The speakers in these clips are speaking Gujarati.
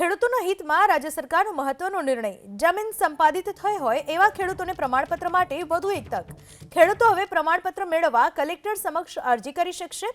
ખેડૂતોના હિતમાં રાજ્ય સરકારનો મહત્વનો નિર્ણય. જમીન સંપાદિત થઈ હોય એવા ખેડૂતોને પ્રમાણપત્ર માટે વધુ એક તક. ખેડૂતો હવે પ્રમાણપત્ર મેળવવા કલેક્ટર સમક્ષ અરજી કરી શકશે.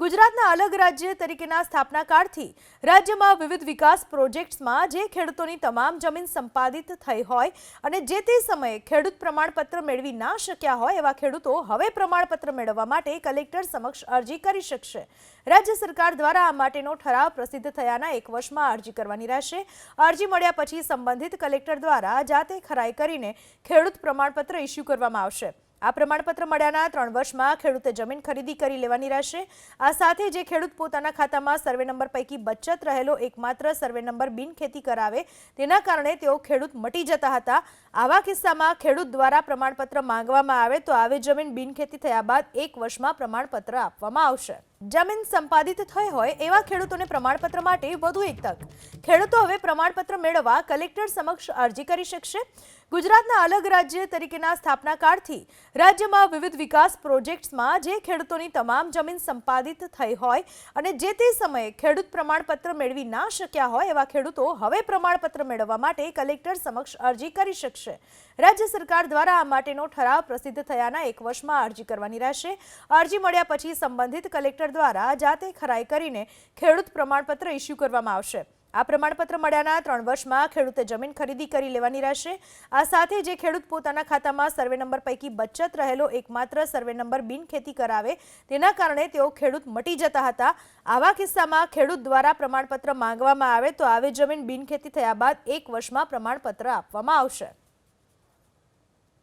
ગુજરાતના અલગ રાજ્ય તરીકેના સ્થાપના કાળથી રાજ્યમાં વિવિધ વિકાસ પ્રોજેક્ટ્સમાં જે ખેડૂતોની તમામ જમીન સંપાદિત થઈ હોય અને જે તે સમયે ખેડૂત પ્રમાણપત્ર મેળવી ના શક્યા હોય એવા ખેડૂતો હવે પ્રમાણપત્ર મેળવવા માટે કલેક્ટર સમક્ષ અરજી કરી શકશે. રાજ્ય સરકાર દ્વારા આ માટેનો ઠરાવ પ્રસિદ્ધ થયાના એક વર્ષમાં અરજી કરવાની રહેશે. અરજી મળ્યા પછી સંબંધિત કલેક્ટર દ્વારા જાતે ખરાઈ કરીને ખેડૂત પ્રમાણપત્ર ઇસ્યુ કરવામાં આવશે. આ પ્રમાણપત્ર મળ્યાના ત્રણ વર્ષમાં ખેડૂતે જમીન ખરીદી કરી લેવાની રહેશે. આ સાથે જે ખેડૂત પોતાના ખાતામાં સર્વે નંબર પૈકી બચત રહેલો એકમાત્ર સર્વે નંબર બિનખેતી કરાવે તેના કારણે તેઓ ખેડૂત મટી જતા હતા. આવા કિસ્સામાં ખેડૂત દ્વારા પ્રમાણપત્ર માંગવામાં આવે તો આવી જમીન બિનખેતી થયા બાદ એક વર્ષમાં પ્રમાણપત્ર આપવામાં આવશે. જમીન સંપાદિત થઈ હોય એવા ખેડૂતોને પ્રમાણપત્ર માટે વધુ એક તક. ખેડૂતો હવે પ્રમાણપત્ર મેળવવા કલેક્ટર સમક્ષ અરજી કરી શકશે. ગુજરાતના અલગ રાજ્ય તરીકેના સ્થાપના કાળથી રાજ્યમાં વિવિધ વિકાસ પ્રોજેક્ટ્સમાં જે ખેડૂતોની તમામ જમીન સંપાદિત થઈ હોય અને જે તે સમયે ખેડૂત પ્રમાણપત્ર મેળવી ના શક્યા હોય એવા ખેડૂતો હવે પ્રમાણપત્ર મેળવવા માટે કલેક્ટર સમક્ષ અરજી કરી શકશે. રાજ્ય સરકાર દ્વારા આ માટેનો ઠરાવ પ્રસિદ્ધ થયાના એક વર્ષમાં અરજી કરવાની રહેશે. અરજી મળ્યા પછી સંબંધિત કલેક્ટર દ્વારા જાતે ખરાઈ કરીને ખેડૂત પ્રમાણપત્ર ઇસ્યુ કરવામાં આવશે. આ પ્રમાણપત્ર મળ્યાના ત્રણ વર્ષમાં ખેડૂતે જમીન ખરીદી કરી લેવાની રહેશે. આ સાથે જે ખેડૂત પોતાના ખાતામાં સર્વે નંબર પૈકી બચત રહેલો એકમાત્ર સર્વે નંબર બિનખેતી કરાવે તેના કારણે તેઓ ખેડૂત મટી જતા હતા. આવા કિસ્સામાં ખેડૂત દ્વારા પ્રમાણપત્ર માંગવામાં આવે તો આવી જમીન બિનખેતી થયા બાદ એક વર્ષમાં પ્રમાણપત્ર આપવામાં આવશે.